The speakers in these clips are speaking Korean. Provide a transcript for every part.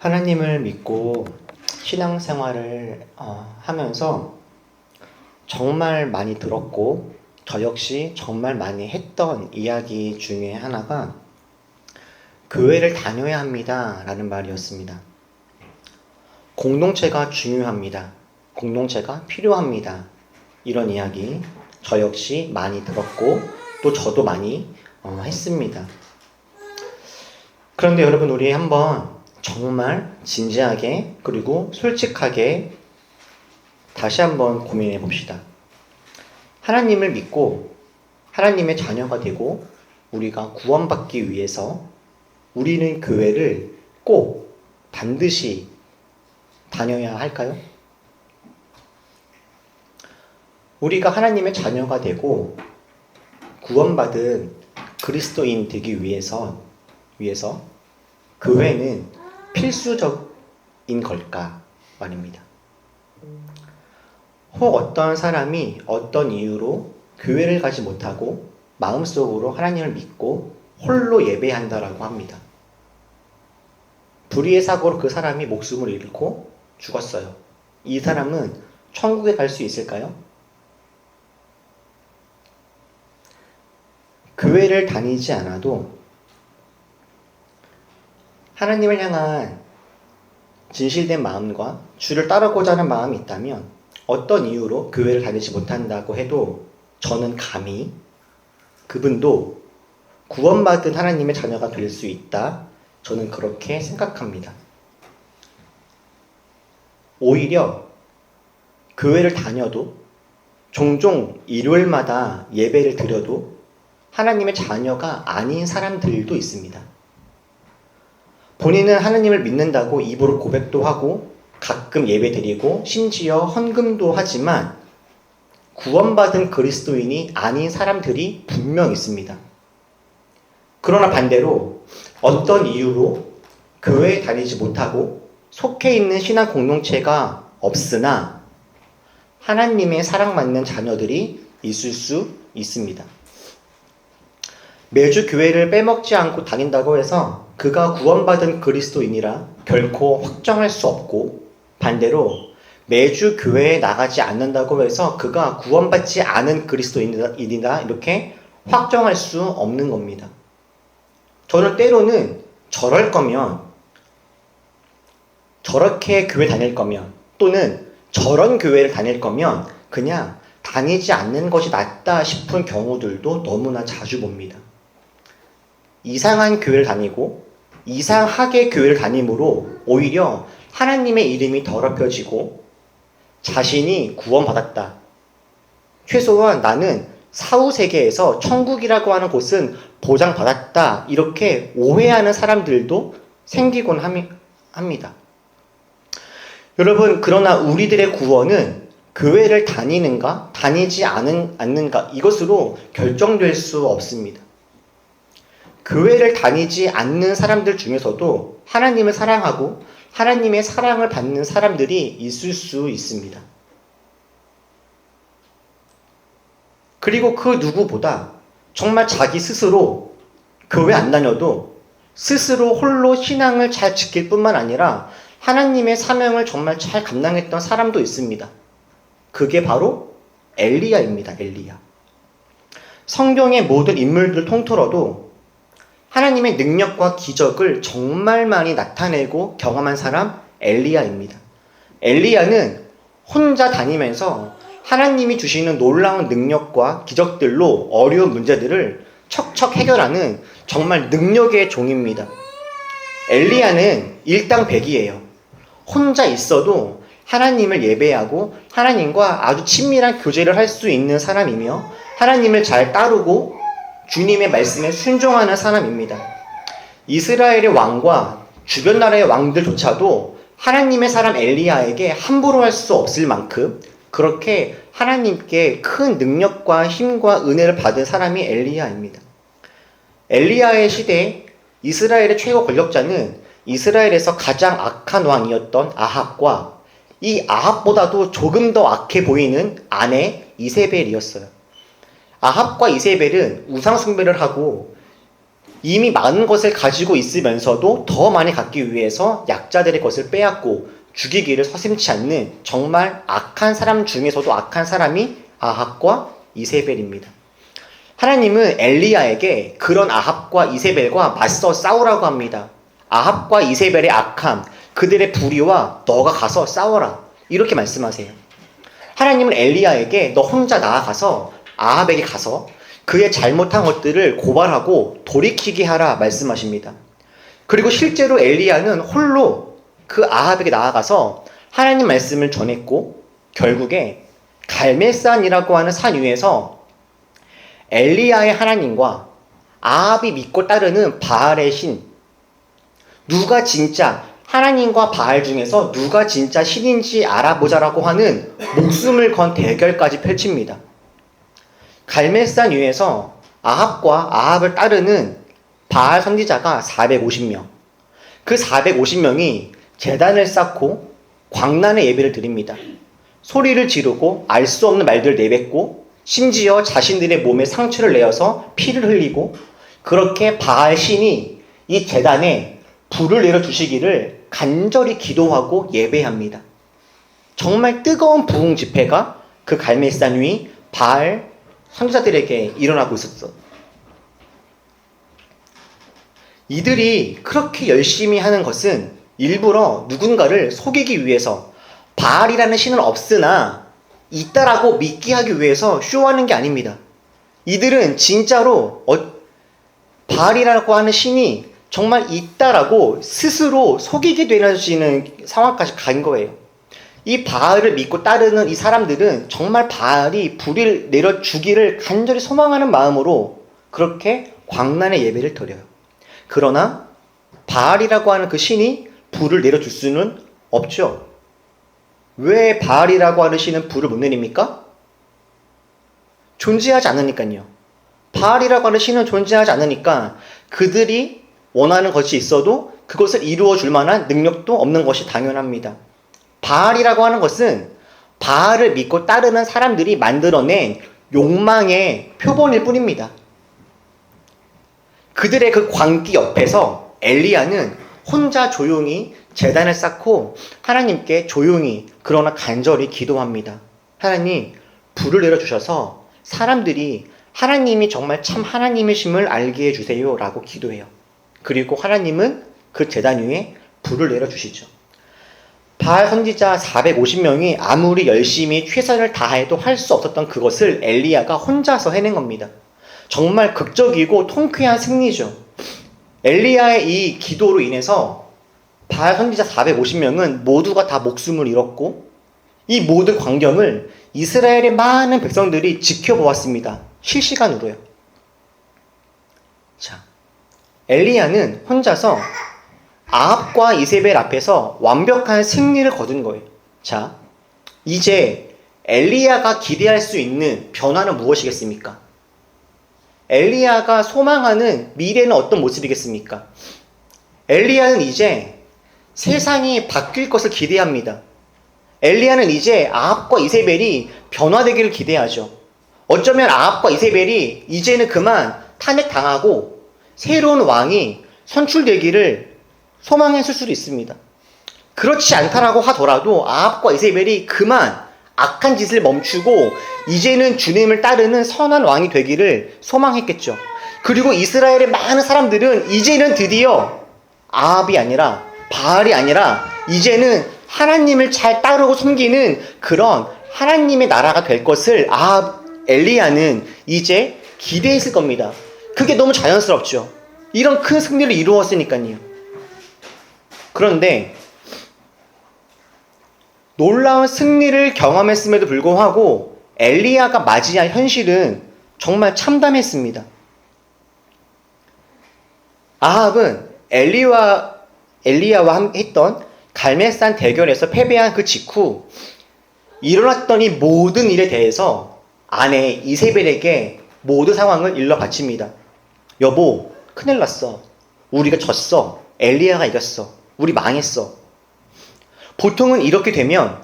하나님을 믿고 신앙생활을 어, 하면서 정말 많이 들었고 저 역시 정말 많이 했던 이야기 중에 하나가 교회를 다녀야 합니다. 라는 말이었습니다. 공동체가 중요합니다. 공동체가 필요합니다. 이런 이야기 저 역시 많이 들었고 또 저도 많이 어, 했습니다. 그런데 여러분 우리 한번 정말 진지하게 그리고 솔직하게 다시 한번 고민해 봅시다. 하나님을 믿고 하나님의 자녀가 되고 우리가 구원받기 위해서 우리는 교회를 꼭 반드시 다녀야 할까요? 우리가 하나님의 자녀가 되고 구원받은 그리스도인 되기 위해서 위해서 교회는 필수적인 걸까 말입니다. 혹 어떤 사람이 어떤 이유로 교회를 가지 못하고 마음속으로 하나님을 믿고 홀로 예배한다라고 합니다. 불의의 사고로 그 사람이 목숨을 잃고 죽었어요. 이 사람은 천국에 갈 수 있을까요? 교회를 다니지 않아도 하나님을 향한 진실된 마음과 주를 따르고자 하는 마음이 있다면 어떤 이유로 교회를 다니지 못한다고 해도 저는 감히 그분도 구원받은 하나님의 자녀가 될 수 있다. 저는 그렇게 생각합니다. 오히려 교회를 다녀도 종종 일요일마다 예배를 드려도 하나님의 자녀가 아닌 사람들도 있습니다. 본인은 하나님을 믿는다고 입으로 고백도 하고 가끔 예배 드리고 심지어 헌금도 하지만 구원받은 그리스도인이 아닌 사람들이 분명 있습니다. 그러나 반대로 어떤 이유로 교회에 다니지 못하고 속해 있는 신앙 공동체가 없으나 하나님의 사랑받는 자녀들이 있을 수 있습니다. 매주 교회를 빼먹지 않고 다닌다고 해서 그가 구원받은 그리스도인이라 결코 확정할 수 없고 반대로 매주 교회에 나가지 않는다고 해서 그가 구원받지 않은 그리스도인이다 이렇게 확정할 수 없는 겁니다. 저는 때로는 저럴 거면 저렇게 교회 다닐 거면 또는 저런 교회를 다닐 거면 그냥 다니지 않는 것이 낫다 싶은 경우들도 너무나 자주 봅니다. 이상한 교회를 다니고 이상하게 교회를 다니므로 오히려 하나님의 이름이 더럽혀지고 자신이 구원받았다. 최소한 나는 사후 세계에서 천국이라고 하는 곳은 보장받았다. 이렇게 오해하는 사람들도 생기곤 합니다. 여러분, 그러나 우리들의 구원은 교회를 다니는가, 다니지 않는가, 이것으로 결정될 수 없습니다. 교회를 다니지 않는 사람들 중에서도 하나님을 사랑하고 하나님의 사랑을 받는 사람들이 있을 수 있습니다. 그리고 그 누구보다 정말 자기 스스로 교회 안 다녀도 스스로 홀로 신앙을 잘 지킬 뿐만 아니라 하나님의 사명을 정말 잘 감당했던 사람도 있습니다. 그게 바로 엘리야입니다. 엘리야. 성경의 모든 인물들 통틀어도 하나님의 능력과 기적을 정말 많이 나타내고 경험한 사람 엘리야입니다. 엘리야는 혼자 다니면서 하나님이 주시는 놀라운 능력과 기적들로 어려운 문제들을 척척 해결하는 정말 능력의 종입니다. 엘리야는 일당 백이에요. 혼자 있어도 하나님을 예배하고 하나님과 아주 친밀한 교제를 할 수 있는 사람이며 하나님을 잘 따르고 주님의 말씀에 순종하는 사람입니다. 이스라엘의 왕과 주변 나라의 왕들조차도 하나님의 사람 엘리야에게 함부로 할 수 없을 만큼 그렇게 하나님께 큰 능력과 힘과 은혜를 받은 사람이 엘리야입니다. 엘리야의 시대에 이스라엘의 최고 권력자는 이스라엘에서 가장 악한 왕이었던 아합과 이 아합보다도 조금 더 악해 보이는 아내 이세벨이었어요. 아합과 이세벨은 우상 숭배를 하고 이미 많은 것을 가지고 있으면서도 더 많이 갖기 위해서 약자들의 것을 빼앗고 죽이기를 서슴치 않는 정말 악한 사람 중에서도 악한 사람이 아합과 이세벨입니다. 하나님은 엘리야에게 그런 아합과 이세벨과 맞서 싸우라고 합니다. 아합과 이세벨의 악함, 그들의 불의와 너가 가서 싸워라. 이렇게 말씀하세요. 하나님은 엘리야에게 너 혼자 나아가서 아합에게 가서 그의 잘못한 것들을 고발하고 돌이키게 하라 말씀하십니다. 그리고 실제로 엘리야는 홀로 그 아합에게 나아가서 하나님 말씀을 전했고 결국에 갈멜산이라고 하는 산 위에서 엘리야의 하나님과 아합이 믿고 따르는 바알의 신 누가 진짜 하나님과 바알 중에서 누가 진짜 신인지 알아보자라고 하는 목숨을 건 대결까지 펼칩니다. 갈멜산 위에서 아합과 아합을 따르는 바알 선지자가 450명. 그 450명이 재단을 쌓고 광란의 예배를 드립니다. 소리를 지르고 알 수 없는 말들을 내뱉고 심지어 자신들의 몸에 상처를 내어서 피를 흘리고 그렇게 바알 신이 이 재단에 불을 내려 주시기를 간절히 기도하고 예배합니다. 정말 뜨거운 부흥 집회가 그 갈멜산 위 바알 선지자들에게 일어나고 있었어. 이들이 그렇게 열심히 하는 것은 일부러 누군가를 속이기 위해서 바알이라는 신은 없으나 있다라고 믿게 하기 위해서 쇼하는 게 아닙니다. 이들은 진짜로 어, 바알이라고 하는 신이 정말 있다라고 스스로 속이게 되는 상황까지 간 거예요. 이 바알을 믿고 따르는 이 사람들은 정말 바알이 불을 내려 주기를 간절히 소망하는 마음으로 그렇게 광란의 예배를 드려요. 그러나 바알이라고 하는 그 신이 불을 내려 줄 수는 없죠. 왜 바알이라고 하는 신은 불을 못 내립니까? 존재하지 않으니까요. 바알이라고 하는 신은 존재하지 않으니까 그들이 원하는 것이 있어도 그것을 이루어 줄 만한 능력도 없는 것이 당연합니다. 바알이라고 하는 것은 바알을 믿고 따르는 사람들이 만들어낸 욕망의 표본일 뿐입니다. 그들의 그 광기 옆에서 엘리야는 혼자 조용히 재단을 쌓고 하나님께 조용히 그러나 간절히 기도합니다. 하나님, 불을 내려 주셔서 사람들이 하나님이 정말 참 하나님이심을 알게 해 주세요. 라고 기도해요. 그리고 하나님은 그 재단 위에 불을 내려 주시죠. 바알 선지자 450명이 아무리 열심히 최선을 다해도 할 수 없었던 그것을 엘리야가 혼자서 해낸 겁니다. 정말 극적이고 통쾌한 승리죠. 엘리야의 이 기도로 인해서 바알 선지자 450명은 모두가 다 목숨을 잃었고 이 모든 광경을 이스라엘의 많은 백성들이 지켜보았습니다. 실시간으로요. 자, 엘리야는 혼자서 아합과 이세벨 앞에서 완벽한 승리를 거둔 거예요. 자, 이제 엘리야가 기대할 수 있는 변화는 무엇이겠습니까? 엘리야가 소망하는 미래는 어떤 모습이겠습니까? 엘리야는 이제 세상이 바뀔 것을 기대합니다. 엘리야는 이제 아합과 이세벨이 변화되기를 기대하죠. 어쩌면 아합과 이세벨이 이제는 그만 탄핵당하고 새로운 왕이 선출되기를 소망했을 수도 있습니다. 그렇지 않다라고 하더라도 아합과 이세벨이 그만 악한 짓을 멈추고 이제는 주님을 따르는 선한 왕이 되기를 소망했겠죠. 그리고 이스라엘의 많은 사람들은 이제는 드디어 아합이 아니라 바알이 아니라 이제는 하나님을 잘 따르고 섬기는 그런 하나님의 나라가 될 것을 아합 엘리야는 이제 기대했을 겁니다. 그게 너무 자연스럽죠. 이런 큰 승리를 이루었으니까요. 그런데 놀라운 승리를 경험했음에도 불구하고 엘리야가 맞이한 현실은 정말 참담했습니다. 아합은 엘리와 엘리야와 했던 갈멜산 대결에서 패배한 그 직후 일어났던 이 모든 일에 대해서 아내 이세벨에게 모든 상황을 일러 바칩니다. 여보, 큰일 났어. 우리가 졌어. 엘리야가 이겼어. 우리 망했어. 보통은 이렇게 되면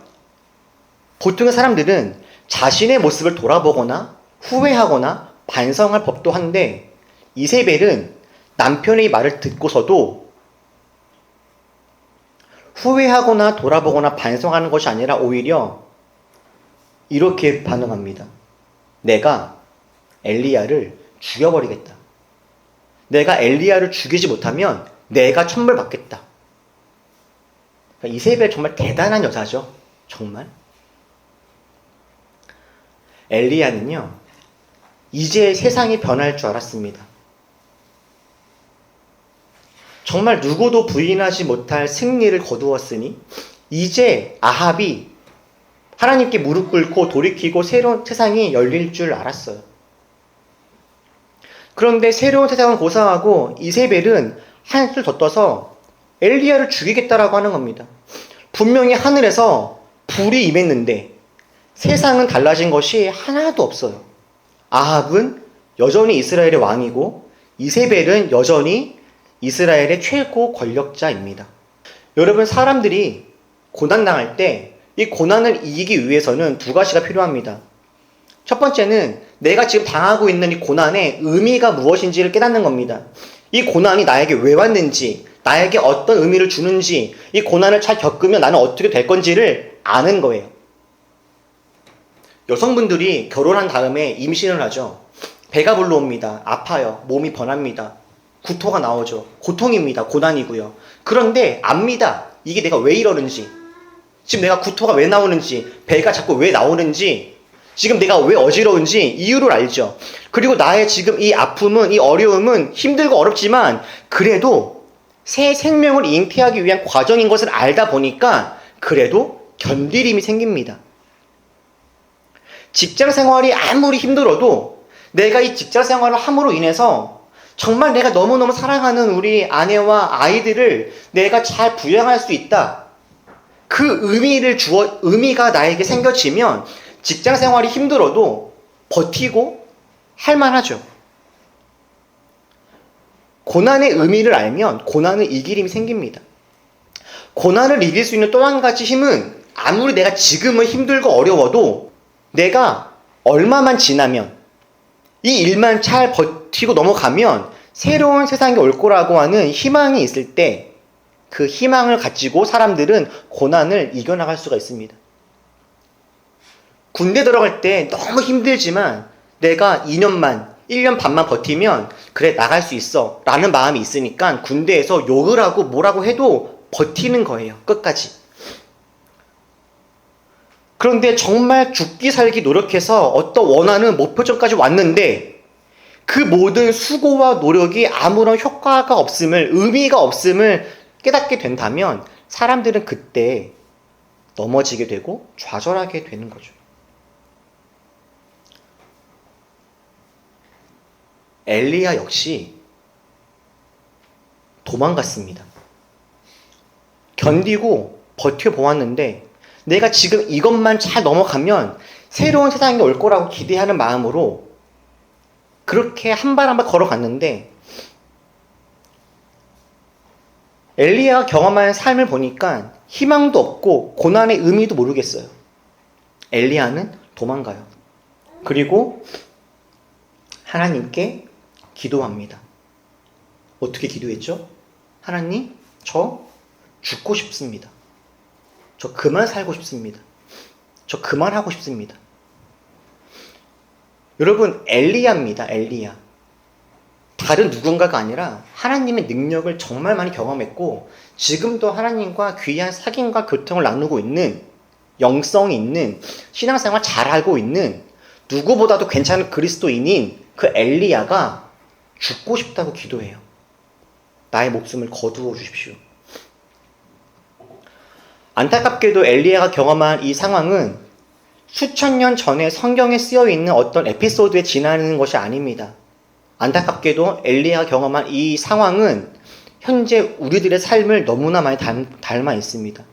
보통의 사람들은 자신의 모습을 돌아보거나 후회하거나 반성할 법도 한데 이세벨은 남편의 말을 듣고서도 후회하거나 돌아보거나 반성하는 것이 아니라 오히려 이렇게 반응합니다. 내가 엘리야를 죽여버리겠다. 내가 엘리야를 죽이지 못하면 내가 천벌 받겠다. 그러니까 이세벨 정말 대단한 여자죠. 정말. 엘리야는요, 이제 세상이 변할 줄 알았습니다. 정말 누구도 부인하지 못할 승리를 거두었으니, 이제 아합이 하나님께 무릎 꿇고 돌이키고 새로운 세상이 열릴 줄 알았어요. 그런데 새로운 세상을 고사하고 이세벨은 한술 더 떠서 엘리야를 죽이겠다라고 하는 겁니다. 분명히 하늘에서 불이 임했는데 세상은 달라진 것이 하나도 없어요. 아합은 여전히 이스라엘의 왕이고 이세벨은 여전히 이스라엘의 최고 권력자입니다. 여러분 사람들이 고난 당할 때 이 고난을 이기기 위해서는 두 가지가 필요합니다. 첫 번째는 내가 지금 당하고 있는 이 고난의 의미가 무엇인지를 깨닫는 겁니다. 이 고난이 나에게 왜 왔는지, 나에게 어떤 의미를 주는지, 이 고난을 잘 겪으면 나는 어떻게 될 건지를 아는 거예요. 여성분들이 결혼한 다음에 임신을 하죠. 배가 불러옵니다. 아파요. 몸이 번합니다. 구토가 나오죠. 고통입니다. 고난이고요. 그런데 압니다. 이게 내가 왜 이러는지. 지금 내가 구토가 왜 나오는지, 배가 자꾸 왜 나오는지, 지금 내가 왜 어지러운지 이유를 알죠. 그리고 나의 지금 이 아픔은, 이 어려움은 힘들고 어렵지만, 그래도 새 생명을 잉태하기 위한 과정인 것을 알다 보니까, 그래도 견딜 힘이 생깁니다. 직장 생활이 아무리 힘들어도, 내가 이 직장 생활을 함으로 인해서 정말 내가 너무너무 사랑하는 우리 아내와 아이들을 내가 잘 부양할 수 있다. 그 의미를 주어, 의미가 나에게 생겨지면 직장 생활이 힘들어도 버티고 할만하죠. 고난의 의미를 알면 고난을 이길 힘이 생깁니다. 고난을 이길 수 있는 또 한 가지 힘은 아무리 내가 지금은 힘들고 어려워도 내가 얼마만 지나면 이 일만 잘 버티고 넘어가면 새로운 세상이 올 거라고 하는 희망이 있을 때 그 희망을 가지고 사람들은 고난을 이겨나갈 수가 있습니다. 군대 들어갈 때 너무 힘들지만 내가 2년만, 1년 반만 버티면 그래 나갈 수 있어 라는 마음이 있으니까 군대에서 욕을 하고 뭐라고 해도 버티는 거예요. 끝까지. 그런데 정말 죽기 살기 노력해서 어떤 원하는 목표점까지 왔는데 그 모든 수고와 노력이 아무런 효과가 없음을, 의미가 없음을 깨닫게 된다면 사람들은 그때 넘어지게 되고 좌절하게 되는 거죠. 엘리야 역시 도망갔습니다. 견디고 버텨보았는데 내가 지금 이것만 잘 넘어가면 새로운 세상이 올 거라고 기대하는 마음으로 그렇게 한 발 한 발 걸어갔는데 엘리야가 경험한 삶을 보니까 희망도 없고 고난의 의미도 모르겠어요. 엘리야는 도망가요. 그리고 하나님께 기도합니다. 어떻게 기도했죠? 하나님, 저 죽고 싶습니다. 저 그만 살고 싶습니다. 저 그만 하고 싶습니다. 여러분, 엘리야입니다, 엘리야. 다른 누군가가 아니라 하나님의 능력을 정말 많이 경험했고 지금도 하나님과 귀한 사귐과 교통을 나누고 있는 영성이 있는 신앙생활 잘 알고 있는 누구보다도 괜찮은 그리스도인인 그 엘리야가 죽고 싶다고 기도해요. 나의 목숨을 거두어 주십시오. 안타깝게도 엘리야가 경험한 이 상황은 수천 년 전에 성경에 쓰여 있는 어떤 에피소드에 지나는 것이 아닙니다. 안타깝게도 엘리야가 경험한 이 상황은 현재 우리들의 삶을 너무나 많이 닮아 있습니다.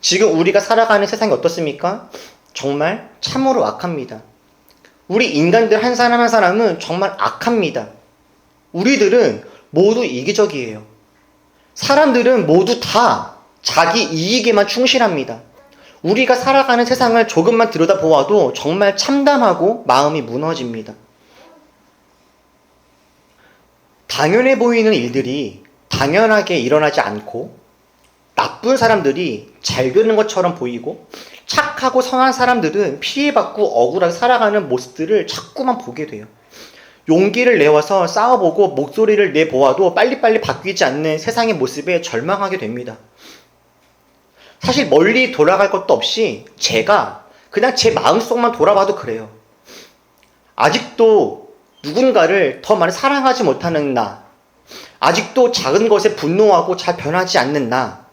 지금 우리가 살아가는 세상이 어떻습니까? 정말 참으로 악합니다. 우리 인간들 한 사람 한 사람은 정말 악합니다. 우리들은 모두 이기적이에요. 사람들은 모두 다 자기 이익에만 충실합니다. 우리가 살아가는 세상을 조금만 들여다보아도 정말 참담하고 마음이 무너집니다. 당연해 보이는 일들이 당연하게 일어나지 않고 나쁜 사람들이 잘 되는 것처럼 보이고 착하고 선한 사람들은 피해받고 억울하게 살아가는 모습들을 자꾸만 보게 돼요. 용기를 내어서 싸워보고 목소리를 내보아도 빨리빨리 바뀌지 않는 세상의 모습에 절망하게 됩니다. 사실 멀리 돌아갈 것도 없이 제가 그냥 제 마음속만 돌아봐도 그래요. 아직도 누군가를 더 많이 사랑하지 못하는 나, 아직도 작은 것에 분노하고 잘 변하지 않는 나,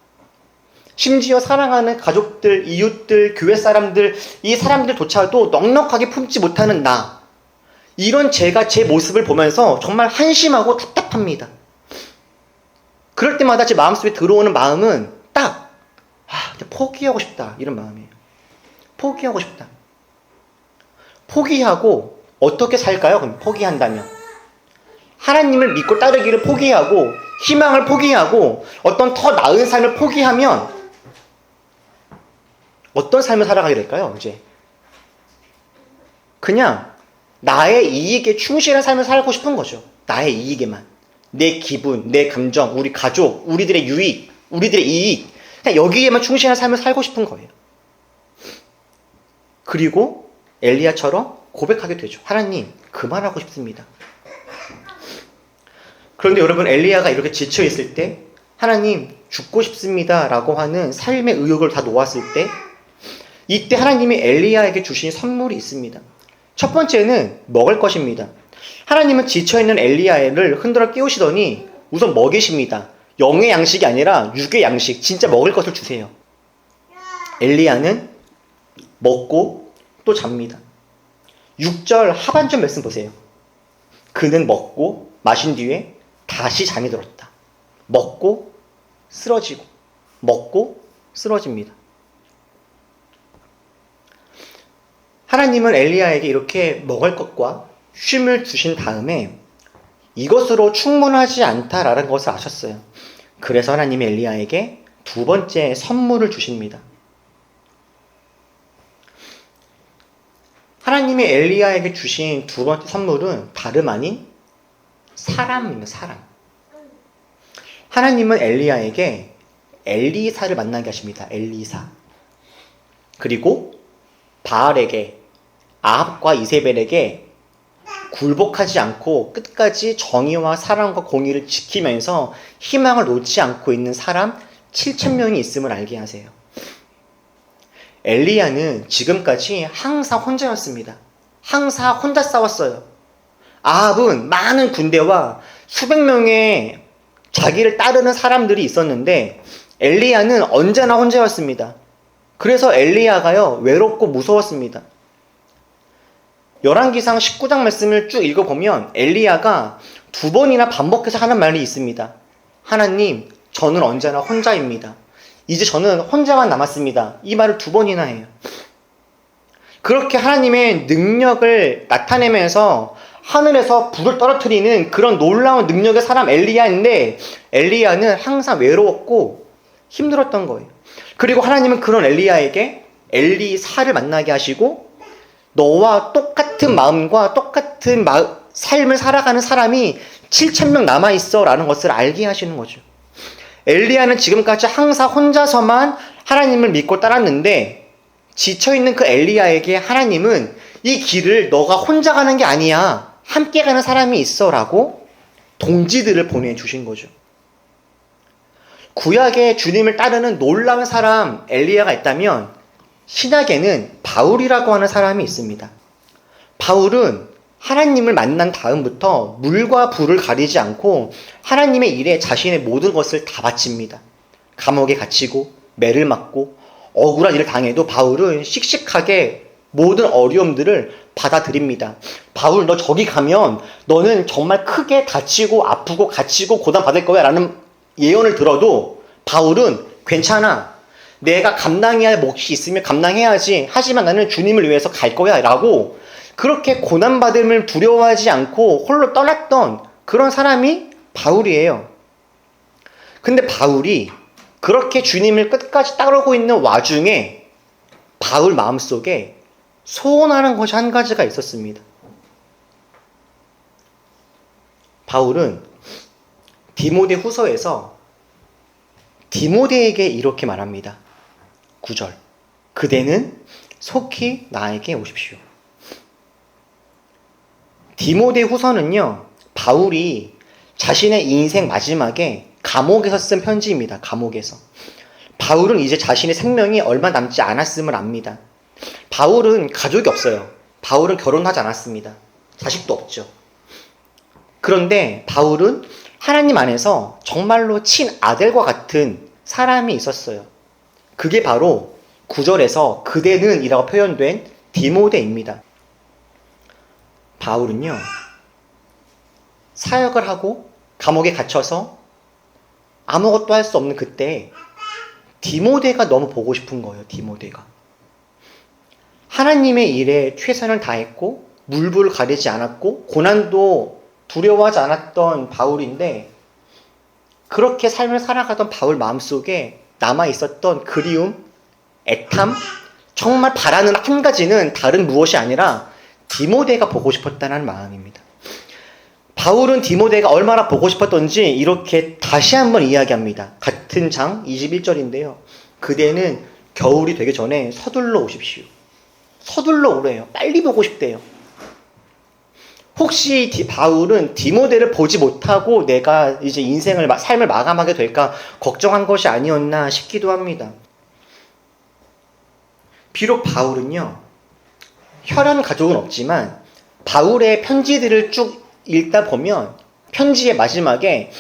심지어 사랑하는 가족들, 이웃들, 교회 사람들, 이 사람들조차도 넉넉하게 품지 못하는 나. 이런 제가 제 모습을 보면서 정말 한심하고 답답합니다. 그럴 때마다 제 마음속에 들어오는 마음은 딱, 아, 포기하고 싶다. 이런 마음이에요. 포기하고 싶다. 포기하고 어떻게 살까요? 그럼 포기한다면. 하나님을 믿고 따르기를 포기하고, 희망을 포기하고, 어떤 더 나은 삶을 포기하면, 어떤 삶을 살아가게 될까요? 이제. 그냥, 나의 이익에 충실한 삶을 살고 싶은 거죠. 나의 이익에만. 내 기분, 내 감정, 우리 가족, 우리들의 유익, 우리들의 이익. 그냥 여기에만 충실한 삶을 살고 싶은 거예요. 그리고 엘리야처럼 고백하게 되죠. 하나님, 그만하고 싶습니다. 그런데 여러분, 엘리야가 이렇게 지쳐 있을 때, 하나님, 죽고 싶습니다. 라고 하는 삶의 의욕을 다 놓았을 때, 이때 하나님이 엘리야에게 주신 선물이 있습니다. 첫 번째는 먹을 것입니다. 하나님은 지쳐있는 엘리야를 흔들어 깨우시더니 우선 먹이십니다. 영의 양식이 아니라 육의 양식, 진짜 먹을 것을 주세요. 엘리야는 먹고 또 잡니다. 6절 하반절 말씀 보세요. 그는 먹고 마신 뒤에 다시 잠이 들었다. 먹고 쓰러지고 먹고 쓰러집니다. 하나님은 엘리야에게 이렇게 먹을 것과 쉼을 주신 다음에 이것으로 충분하지 않다라는 것을 아셨어요. 그래서 하나님이 엘리야에게 두 번째 선물을 주십니다. 하나님이 엘리야에게 주신 두 번째 선물은 다름 아닌 사람입니다. 사람. 하나님은 엘리야에게 엘리사를 만나게 하십니다. 엘리사. 그리고 바알에게 아합과 이세벨에게 굴복하지 않고 끝까지 정의와 사랑과 공의를 지키면서 희망을 놓지 않고 있는 사람 7천 명이 있음을 알게 하세요. 엘리야는 지금까지 항상 혼자였습니다. 항상 혼자 싸웠어요. 아합은 많은 군대와 수백 명의 자기를 따르는 사람들이 있었는데 엘리야는 언제나 혼자였습니다. 그래서 엘리야가요 외롭고 무서웠습니다. 열왕기상 19장 말씀을 쭉 읽어보면 엘리야가 두 번이나 반복해서 하는 말이 있습니다. 하나님, 저는 언제나 혼자입니다. 이제 저는 혼자만 남았습니다. 이 말을 두 번이나 해요. 그렇게 하나님의 능력을 나타내면서 하늘에서 불을 떨어뜨리는 그런 놀라운 능력의 사람 엘리야인데 엘리야는 항상 외로웠고 힘들었던 거예요. 그리고 하나님은 그런 엘리야에게 엘리사를 만나게 하시고 너와 똑같은 마음과 똑같은 마, 삶을 살아가는 사람이 7천명 남아있어 라는 것을 알게 하시는 거죠. 엘리야는 지금까지 항상 혼자서만 하나님을 믿고 따랐는데 지쳐있는 그 엘리야에게 하나님은 이 길을 너가 혼자 가는 게 아니야. 함께 가는 사람이 있어 라고 동지들을 보내주신 거죠. 구약에 주님을 따르는 놀라운 사람 엘리야가 있다면 신약에는 바울이라고 하는 사람이 있습니다. 바울은 하나님을 만난 다음부터 물과 불을 가리지 않고 하나님의 일에 자신의 모든 것을 다 바칩니다. 감옥에 갇히고 매를 맞고 억울한 일을 당해도 바울은 씩씩하게 모든 어려움들을 받아들입니다. 바울 너 저기 가면 너는 정말 크게 다치고 아프고 갇히고 고단 받을 거야 라는 예언을 들어도 바울은 괜찮아. 내가 감당해야 할 몫이 있으면 감당해야지. 하지만 나는 주님을 위해서 갈 거야. 라고 그렇게 고난받음을 두려워하지 않고 홀로 떠났던 그런 사람이 바울이에요. 근데 바울이 그렇게 주님을 끝까지 따르고 있는 와중에 바울 마음속에 소원하는 것이 한 가지가 있었습니다. 바울은 디모데 후서에서 디모데에게 이렇게 말합니다. 9절. 그대는 속히 나에게 오십시오. 디모데 후서는요, 바울이 자신의 인생 마지막에 감옥에서 쓴 편지입니다. 감옥에서. 바울은 이제 자신의 생명이 얼마 남지 않았음을 압니다. 바울은 가족이 없어요. 바울은 결혼하지 않았습니다. 자식도 없죠. 그런데 바울은 하나님 안에서 정말로 친아들과 같은 사람이 있었어요. 그게 바로 9절에서 그대는 이라고 표현된 디모데입니다. 바울은요, 사역을 하고 감옥에 갇혀서 아무것도 할 수 없는 그때 디모데가 너무 보고 싶은 거예요, 디모데가. 하나님의 일에 최선을 다했고, 물불을 가리지 않았고, 고난도 두려워하지 않았던 바울인데, 그렇게 삶을 살아가던 바울 마음속에 남아 있었던 그리움, 애탐, 정말 바라는 한 가지는 다른 무엇이 아니라 디모데가 보고 싶었다는 마음입니다. 바울은 디모데가 얼마나 보고 싶었던지 이렇게 다시 한번 이야기합니다. 같은 장 21절인데요. 그대는 겨울이 되기 전에 서둘러 오십시오. 서둘러 오래요. 빨리 보고 싶대요. 혹시 디, 바울은 디모데를 보지 못하고 내가 이제 인생을 삶을 마감하게 될까 걱정한 것이 아니었나 싶기도 합니다. 비록 바울은요 혈연 가족은 없지만 바울의 편지들을 쭉 읽다 보면 편지의 마지막에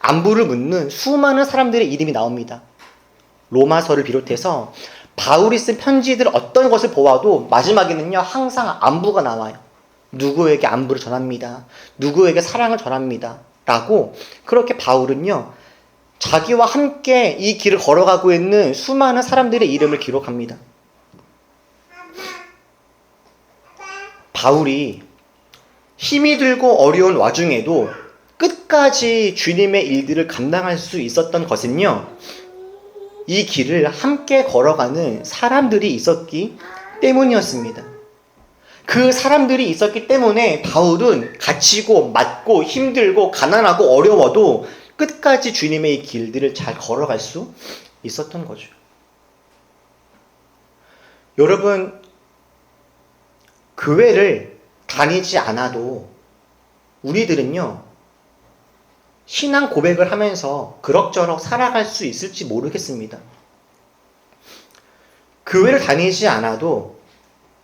안부를 묻는 수많은 사람들의 이름이 나옵니다. 로마서를 비롯해서 바울이 쓴 편지들 어떤 것을 보아도 마지막에는요 항상 안부가 나와요. 누구에게 안부를 전합니다. 누구에게 사랑을 전합니다. 라고 그렇게 바울은요 자기와 함께 이 길을 걸어가고 있는 수많은 사람들의 이름을 기록합니다. 바울이 힘이 들고 어려운 와중에도 끝까지 주님의 일들을 감당할 수 있었던 것은요, 이 길을 함께 걸어가는 사람들이 있었기 때문이었습니다. 그 사람들이 있었기 때문에 바울은 갇히고 맞고 힘들고 가난하고 어려워도 끝까지 주님의 이 길들을 잘 걸어갈 수 있었던 거죠. 여러분, 교회를 다니지 않아도 우리들은요, 신앙 고백을 하면서 그럭저럭 살아갈 수 있을지 모르겠습니다. 교회를 다니지 않아도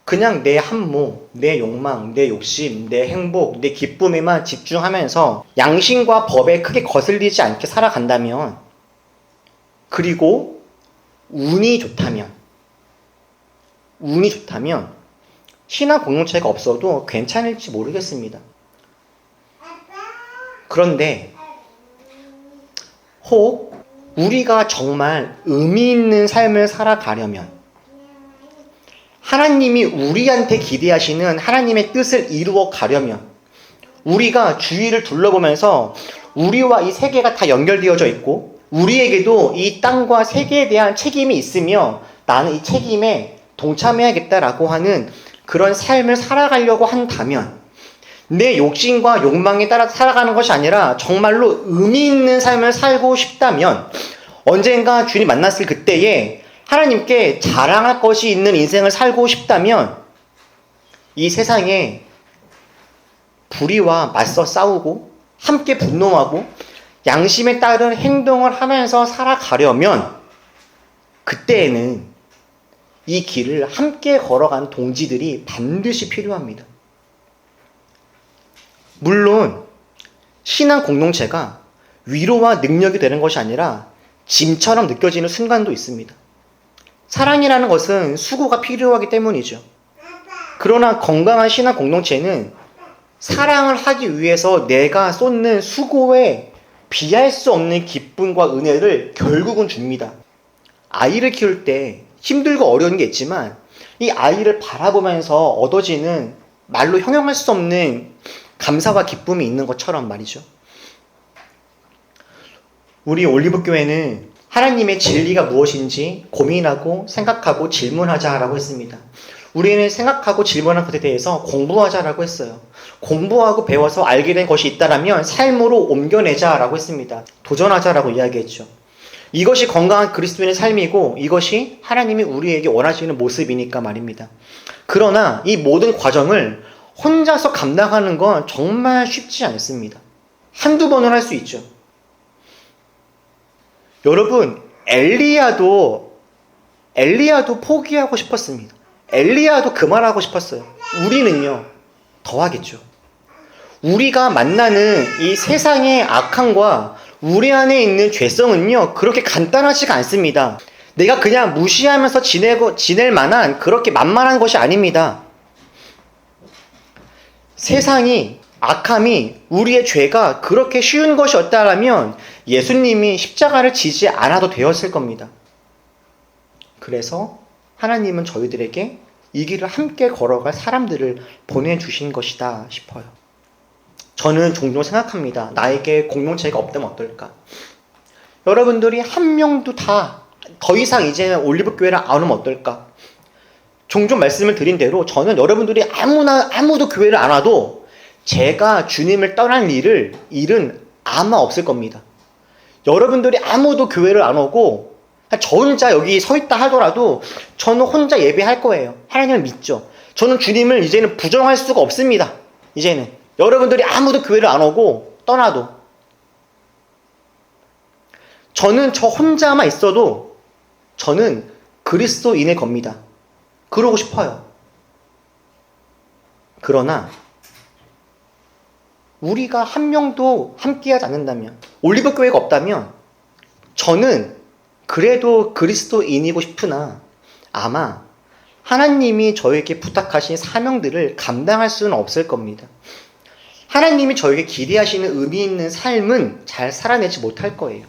그냥 내 한모, 내 욕망, 내 욕심, 내 행복, 내 기쁨에만 집중하면서 양심과 법에 크게 거슬리지 않게 살아간다면, 그리고 운이 좋다면, 운이 좋다면, 신앙 공동체가 없어도 괜찮을지 모르겠습니다. 그런데 혹 우리가 정말 의미 있는 삶을 살아가려면 하나님이 우리한테 기대하시는 하나님의 뜻을 이루어 가려면 우리가 주위를 둘러보면서 우리와 이 세계가 다 연결되어져 있고 우리에게도 이 땅과 세계에 대한 책임이 있으며 나는 이 책임에 동참해야겠다라고 하는 그런 삶을 살아가려고 한다면 내 욕심과 욕망에 따라 살아가는 것이 아니라 정말로 의미 있는 삶을 살고 싶다면 언젠가 주님 만났을 그때에 하나님께 자랑할 것이 있는 인생을 살고 싶다면 이 세상에 불의와 맞서 싸우고 함께 분노하고 양심에 따른 행동을 하면서 살아가려면 그때에는 이 길을 함께 걸어간 동지들이 반드시 필요합니다. 물론 신앙 공동체가 위로와 능력이 되는 것이 아니라 짐처럼 느껴지는 순간도 있습니다. 사랑이라는 것은 수고가 필요하기 때문이죠. 그러나 건강한 신앙 공동체는 사랑을 하기 위해서 내가 쏟는 수고에 비할 수 없는 기쁨과 은혜를 결국은 줍니다. 아이를 키울 때 힘들고 어려운 게 있지만 이 아이를 바라보면서 얻어지는 말로 형용할 수 없는 감사와 기쁨이 있는 것처럼 말이죠. 우리 올리브 교회는 하나님의 진리가 무엇인지 고민하고 생각하고 질문하자라고 했습니다. 우리는 생각하고 질문한 것에 대해서 공부하자라고 했어요. 공부하고 배워서 알게 된 것이 있다라면 삶으로 옮겨내자라고 했습니다. 도전하자라고 이야기했죠. 이것이 건강한 그리스도인의 삶이고 이것이 하나님이 우리에게 원하시는 모습이니까 말입니다. 그러나 이 모든 과정을 혼자서 감당하는 건 정말 쉽지 않습니다. 한두 번은 할 수 있죠. 여러분, 엘리야도, 엘리야도 포기하고 싶었습니다. 엘리야도 그만하고 싶었어요. 우리는요, 더 하겠죠. 우리가 만나는 이 세상의 악함과 우리 안에 있는 죄성은요, 그렇게 간단하지가 않습니다. 내가 그냥 무시하면서 지내고, 지낼 만한 그렇게 만만한 것이 아닙니다. 세상이, 악함이, 우리의 죄가 그렇게 쉬운 것이 었다면 예수님이 십자가를 지지 않아도 되었을 겁니다. 그래서 하나님은 저희들에게 이 길을 함께 걸어갈 사람들을 보내주신 것이다 싶어요. 저는 종종 생각합니다. 나에게 공동체가 없다면 어떨까? 여러분들이 한 명도 다 더 이상 이제 올리브 교회를 안 오면 어떨까? 종종 말씀을 드린 대로 저는 여러분들이 아무나 아무도 교회를 안 와도 제가 주님을 떠날 일을 일은 아마 없을 겁니다. 여러분들이 아무도 교회를 안 오고 저 혼자 여기 서 있다 하더라도 저는 혼자 예배할 거예요. 하나님을 믿죠. 저는 주님을 이제는 부정할 수가 없습니다. 이제는 여러분들이 아무도 교회를 안 오고 떠나도 저는 저 혼자만 있어도 저는 그리스도인의 겁니다. 그러고 싶어요. 그러나 우리가 한 명도 함께하지 않는다면 올리브 교회가 없다면 저는 그래도 그리스도인이고 싶으나 아마 하나님이 저에게 부탁하신 사명들을 감당할 수는 없을 겁니다. 하나님이 저에게 기대하시는 의미 있는 삶은 잘 살아내지 못할 거예요.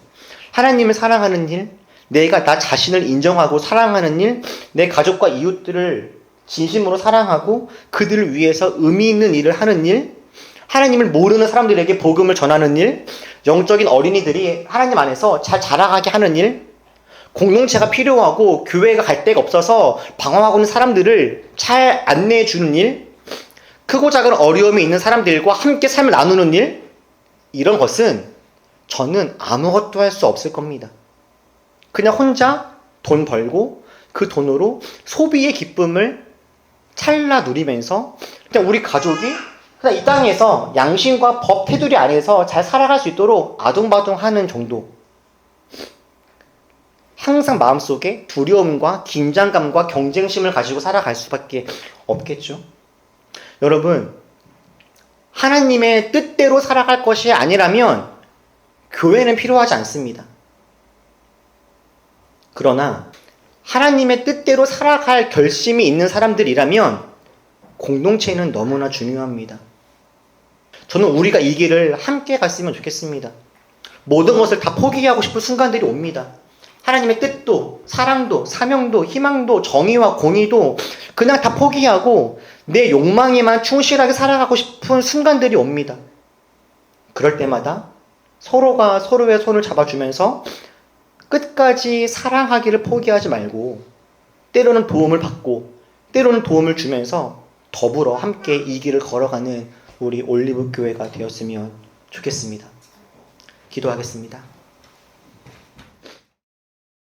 하나님을 사랑하는 일, 내가 나 자신을 인정하고 사랑하는 일, 내 가족과 이웃들을 진심으로 사랑하고 그들을 위해서 의미 있는 일을 하는 일, 하나님을 모르는 사람들에게 복음을 전하는 일, 영적인 어린이들이 하나님 안에서 잘 자라가게 하는 일, 공동체가 필요하고 교회가 갈 데가 없어서 방황하고 있는 사람들을 잘 안내해 주는 일, 크고 작은 어려움이 있는 사람들과 함께 삶을 나누는 일, 이런 것은 저는 아무것도 할 수 없을 겁니다. 그냥 혼자 돈 벌고 그 돈으로 소비의 기쁨을 찰나 누리면서 그냥 우리 가족이 그냥 이 땅에서 양심과 법 테두리 안에서 잘 살아갈 수 있도록 아둥바둥하는 정도. 항상 마음속에 두려움과 긴장감과 경쟁심을 가지고 살아갈 수밖에 없겠죠. 여러분, 하나님의 뜻대로 살아갈 것이 아니라면 교회는 필요하지 않습니다. 그러나 하나님의 뜻대로 살아갈 결심이 있는 사람들이라면 공동체는 너무나 중요합니다. 저는 우리가 이 길을 함께 갔으면 좋겠습니다. 모든 것을 다 포기하고 싶은 순간들이 옵니다. 하나님의 뜻도, 사랑도, 사명도, 희망도, 정의와 공의도 그냥 다 포기하고 내 욕망에만 충실하게 살아가고 싶은 순간들이 옵니다. 그럴 때마다 서로가 서로의 손을 잡아주면서 끝까지 사랑하기를 포기하지 말고 때로는 도움을 받고 때로는 도움을 주면서 더불어 함께 이 길을 걸어가는 우리 올리브 교회가 되었으면 좋겠습니다. 기도하겠습니다.